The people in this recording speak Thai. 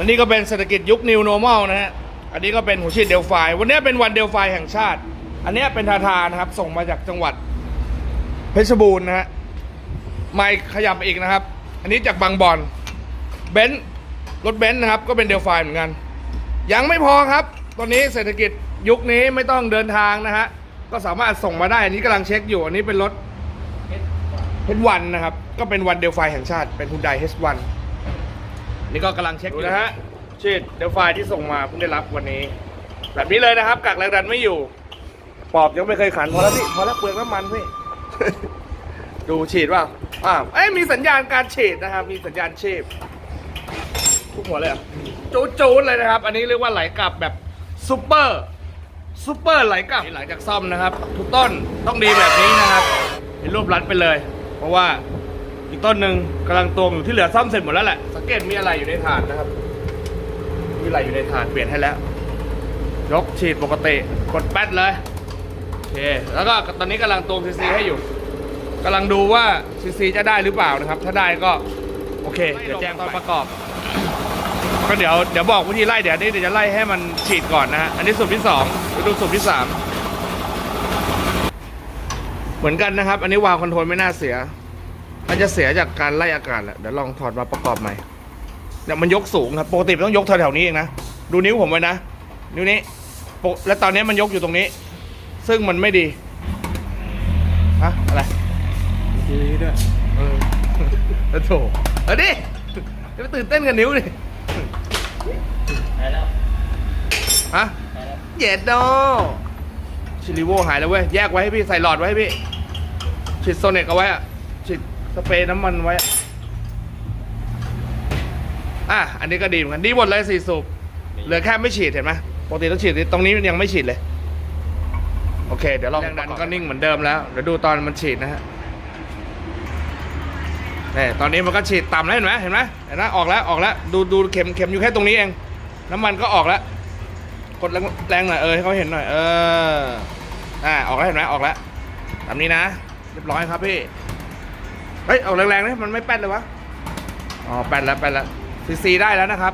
และนี่ก็เป็นเศรษฐกิจยุค New Normal นะฮะ อันนี้ก็เป็นหัวฉีดเดลไฟวันนี้เป็นวันเดลไฟแห่งชาติ อันนี้เป็นทาทานะครับ ส่งมาจากจังหวัด เพชรบูรณ์นะฮะ ไม่ขยับไปอีกนะครับ อันนี้จากบางบอน เบนซ์รถเบนซ์นะครับ ก็เป็นเดลไฟเหมือนกัน ยังไม่พอครับ ตอนนี้เศรษฐกิจยุคนี้ไม่ต้องเดินทางนะฮะ ก็สามารถส่งมาได้ อันนี้กำลังเช็คอยู่ อันนี้เป็นรถ H1 นะครับ ก็เป็นวันเดลไฟแห่งชาติ เป็นฮุนได H1 นี่ก็กำลังเช็คอยู่นะฮะชีดเดลไฟที่ส่งมาเพิ่งได้รับวันนี้ แบบนี้เลยนะครับกักแรงดันไม่อยู่ ปอบยังไม่เคยขันพอแล้วพี่พอแล้วเปลืองน้ำมันพี่ ดูฉีดว่าอ้าวเอ้ยมีสัญญาณการฉีดนะครับ มีสัญญาณชีพทุกหัวเลยเหรอจูดจูดเลยนะครับ อันนี้เรียกว่าไหลกลับแบบซูเปอร์ซูเปอร์ไหลกลับหลังจากซ่อมนะครับ ทุกต้นต้องดีแบบนี้นะครับเห็นรูปรัดไปเลย เพราะว่า อีกต้นหนึ่งกำลังตวงอยู่ที่เหลือซ่อมเสร็จหมดแล้วแหละสังเกตมีอะไรอยู่ในถาดนะครับ มีอะไรอยู่ในถาดเปลี่ยนให้แล้ว ยกฉีดปกติกดแป๊ดเลยโอเคแล้วก็ตอนนี้กำลังตวงซีซีให้อยู่กำลังดูว่าซีซีจะได้หรือเปล่านะครับ ถ้าได้ก็โอเคเดี๋ยวแจ้งตอนประกอบก็เดี๋ยวเดี๋ยวบอกวิธีไล่เดี๋ยวนี้เดี๋ยวจะไล่ให้มันฉีดก่อนนะฮะอันนี้สูตรที่สองไปดูสูตรที่สามเหมือนกันนะครับ อันนี้วาล์วคอนโทรลไม่น่าเสีย มันจะเสียจากการไล่อากาศแหละเดี๋ยวลองถอดมาประกอบใหม่เนี่ยมันยกสูงครับปกติมันต้องยกแถวๆนี้เองนะดูนิ้วผมไว้นะนิ้วนี้ปกแล้วตอนนี้มันยกอยู่ตรงนี้ ซึ่งมันไม่ดีฮะอะไรทีนี้ด้วยเออแล้วโถเอาดิจะไปตื่นเต้นกับนิ้วดิหายแล้วฮะหายแล้วเย็ดโดชิลิโวหายแล้วเว้ยแยกไว้ให้พี่ใส่หลอดไว้ให้พี่ฉีดโซเนกเอาไว้อะฉีดส เปรย์น้ำมันไว้อะอะ อันนี้ก็ดีเหมือนกันดีหมดเลยสี่สูบเหลือแค่ไม่ฉีดเห็นไหมปกติต้องฉีดตรงนี้ยังไม่ฉีดเลย โอเค เดี๋ยวลองแรงดันก็นิ่งเหมือนเดิมแล้วเดี๋ยวดูตอนมันฉีดนะฮะนี่ตอนนี้มันก็ฉีดต่ำแล้วเห็นไหมเห็นไหมเห็นไหมออกแล้วออกแล้วดูดูเข็มเข็มอยู่แค่ตรงนี้เอง น้ำมันก็ออกแล้วกดแรงแรงหน่อยเออให้เขาเห็นหน่อยเอออ่าออกแล้วเห็นไหมออกแล้วตามนี้นะ เรียบร้อยครับพี่ เฮ้ยออกแรงๆเลยมันไม่แป้นเลยวะ อ๋อ แป้นแล้วแป้นแล้วซีซีได้แล้วนะครับ